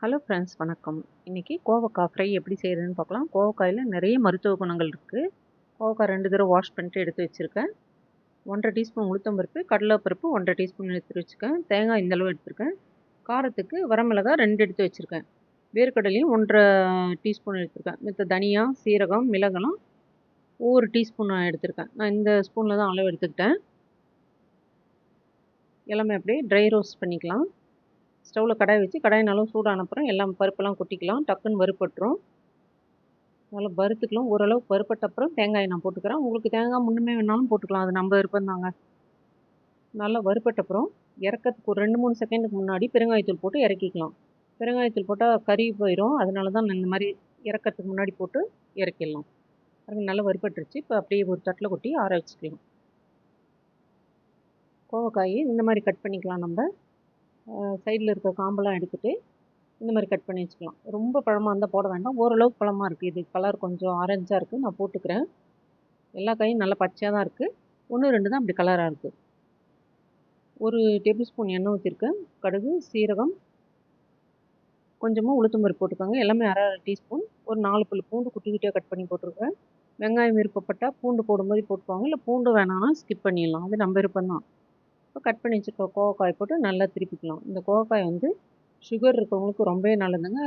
Hello friends வணக்கம். இன்றைக்கி கோவக்காய் ஃப்ரை எப்படி செய்கிறதுன்னு பார்க்கலாம். கோவக்காயில் நிறைய மருத்துவ குணங்கள் இருக்குது கோவக்காய் ரெண்டு தடவை வாஷ் பண்ணிட்டு எடுத்து வச்சுருக்கேன். ஒன்றரை டீஸ்பூன் உளுத்தம்பருப்பு கடலைப்பருப்பு ஒன்றரை டீஸ்பூன் எடுத்து வச்சுருக்கேன். தேங்காய் இந்தளவு எடுத்திருக்கேன். காரத்துக்கு வரமிளகாய் ரெண்டு எடுத்து வச்சுருக்கேன். வேர்க்கடலையும் ஒன்றரை டீஸ்பூன் எடுத்திருக்கேன். மற்ற தனியா சீரகம் மிளகெல்லாம் ஒவ்வொரு டீஸ்பூன் நான் எடுத்திருக்கேன். நான் இந்த ஸ்பூனில் தான் அளவு எடுத்துக்கிட்டேன். எல்லாமே அப்படியே ட்ரை ரோஸ்ட் பண்ணிக்கலாம். ஸ்டவ்வில் கடாய் வச்சு கடாய் நல்லா சூடான அப்புறம் எல்லாம் பருப்பெல்லாம் கொட்டிக்கலாம். டக்குன்னு வறுப்பட்டுரும் நல்லா வறுத்துக்கலாம். ஓரளவு வறுப்பட்ட அப்புறம் தேங்காயை நான் போட்டுக்கிறேன். உங்களுக்கு தேங்காய் முன்னுமே வேணாலும் போட்டுக்கலாம். அது நம்ம விருப்பம் தாங்க. நல்லா வறுப்பட்ட அப்புறம் இறக்கிறதுக்கு ஒரு ரெண்டு மூணு செகண்டுக்கு முன்னாடி பெருங்காயத்தூள் போட்டு இறக்கிக்கலாம். பெருங்காயத்தூள் போட்டால் கறி போயிடும் அதனால தான் இந்த மாதிரி இறக்கிறதுக்கு முன்னாடி போட்டு இறக்கிடலாம். அது நல்லா வறுப்பட்டுருச்சு இப்போ அப்படியே ஒரு தட்டில் கொட்டி ஆற வச்சுக்கலாம். கோவக்காயை இந்த மாதிரி கட் பண்ணிக்கலாம் நம்ம. சைடில் இருக்க காம்பெல்லாம் எடுத்துகிட்டு இந்த மாதிரி கட் பண்ணி வச்சுக்கலாம். ரொம்ப பழமாக இருந்தால் போட வேண்டாம். ஓரளவுக்கு பழமாக இருக்குது இது கலர் கொஞ்சம் ஆரஞ்சாக இருக்குது நான் போட்டுக்கிறேன். எல்லா காயும் நல்லா பச்சையாக தான் இருக்குது ஒன்று ரெண்டு தான் அப்படி கலராக இருக்குது ஒரு டேபிள் ஸ்பூன் எண்ணெய் ஊற்றிருக்கேன் கடுகு சீரகம் கொஞ்சமாக உளுத்தம்பருப்பு போட்டுக்கோங்க. எல்லாமே அரை டீஸ்பூன் ஒரு நாலு பல் பூண்டு குட்டி குட்டியாக கட் பண்ணி போட்டிருக்கேன். வெங்காயம் விருப்பப்பட்டால் பூண்டு போடும்போது போட்டுக்கோங்க. இல்லை பூண்டு வேணாம்னா ஸ்கிப் பண்ணிடலாம். அது நம்ம விருப்பம் தான் இப்போ கட் பண்ணி வச்சுருக்க கோவக்காய் போட்டு நல்லா திருப்பிக்கலாம். இந்த கோவக்காய் வந்து சுகர் இருக்கவங்களுக்கு ரொம்பவே நல்லதுங்க.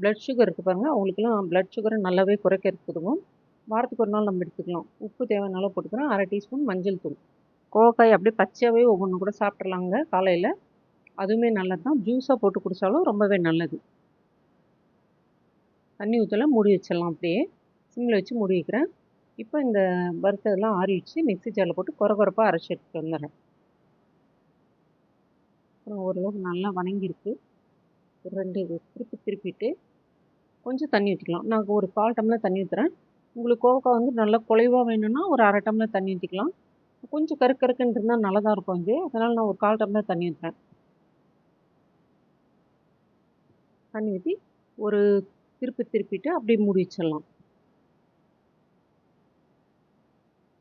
ப்ளட் சுகர் இருக்குது பாருங்கள் அவங்களுக்குலாம் ப்ளட் சுகரை நல்லாவே குறைக்கிறதுக்கு உதவும் வாரத்துக்கு ஒரு நாள் நம்ம எடுத்துக்கலாம். உப்பு தேவையான போட்டுக்கிறோம் அரை டீஸ்பூன் மஞ்சள் தூள். கோவக்காய் அப்படியே பச்சையாகவே ஒவ்வொன்று கூட சாப்பிட்றலாங்க காலையில். அதுவுமே நல்லது தான் ஜூஸாக போட்டு குடித்தாலும் ரொம்பவே நல்லது. தண்ணி ஊற்றலாம் மூடி வச்சிடலாம் அப்படியே. சிம்மில் வச்சு மூடி வைக்கிறேன். இப்போ இந்த வறுத்ததெல்லாம் ஆறி வச்சு மிக்ஸி ஜாரில் போட்டு குறை குறப்பாக அரைச்சி எடுத்துகிட்டு வந்துடுறேன். அப்புறம் ஓரளவுக்கு நல்லா வணங்கியிருக்கு ஒரு ரெண்டு திருப்பி திருப்பிட்டு கொஞ்சம் தண்ணி ஊற்றிக்கலாம் நான் ஒரு கால் டம்ளர் தண்ணி ஊற்றுறேன் உங்களுக்கு கோவக்காய் வந்து நல்லா குலைவாக வேணும்னா ஒரு அரை டம்ளர் தண்ணி ஊற்றிக்கலாம் கொஞ்சம் கருக்கு கருக்குன்னு இருந்தால் நல்லா தான் இருக்கும் இது. அதனால் நான் ஒரு கால் டம்ளர் தண்ணி ஊற்றுறேன் தண்ணி ஊற்றி ஒரு திருப்பி திருப்பிட்டு அப்படியே மூடி வச்சிடலாம்.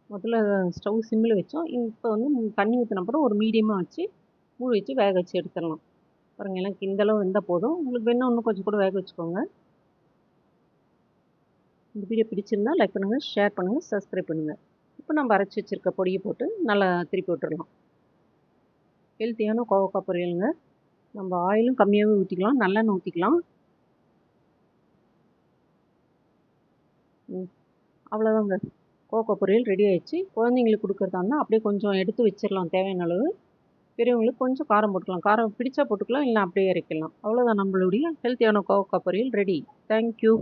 முதல்ல ஸ்டவ் சிம்மில் வச்சோம். இப்போ வந்து தண்ணி ஊற்றின அப்புறம் ஒரு மீடியமாக வச்சு மூடி வச்சு வேக வச்சு எடுத்துடலாம். பாருங்கள் எல்லாம் கிண்டளவு இருந்தால் போதும். உங்களுக்கு வேணால் இன்னும் கொஞ்சம் கூட வேக வச்சுக்கோங்க. இந்த வீடியோ பிடிச்சிருந்தா லைக் பண்ணுங்கள் ஷேர் பண்ணுங்கள் சப்ஸ்கிரைப் பண்ணுங்கள் இப்போ நம்ம அரைச்சி வச்சுருக்க பொடியை போட்டு நல்லா திருப்பி விட்டுடலாம் ஹெல்த்தியான கோவக்காய் பொரியலுங்க. நம்ம ஆயிலும் கம்மியாகவே ஊற்றிக்கலாம் நல்லெண்ணெய் ஊற்றிக்கலாம் அவ்வளோதாங்க கோவக்காய் பொரியல் ரெடி ஆயிடுச்சு. குழந்தைங்களுக்கு கொடுக்குறதா இருந்தால் அப்படியே கொஞ்சம் எடுத்து வச்சிடலாம் தேவையான அளவு. பெரியவங்களுக்கு கொஞ்சம் காரம் போட்டுக்கலாம். காரம் பிடிச்சா போட்டுக்கலாம் இல்லைன்னா அப்படியே இறக்கலாம் அவ்வளோதான் நம்மளுடைய ஹெல்த்தியான கோவக்காய் பொரியல் ரெடி தேங்க்யூ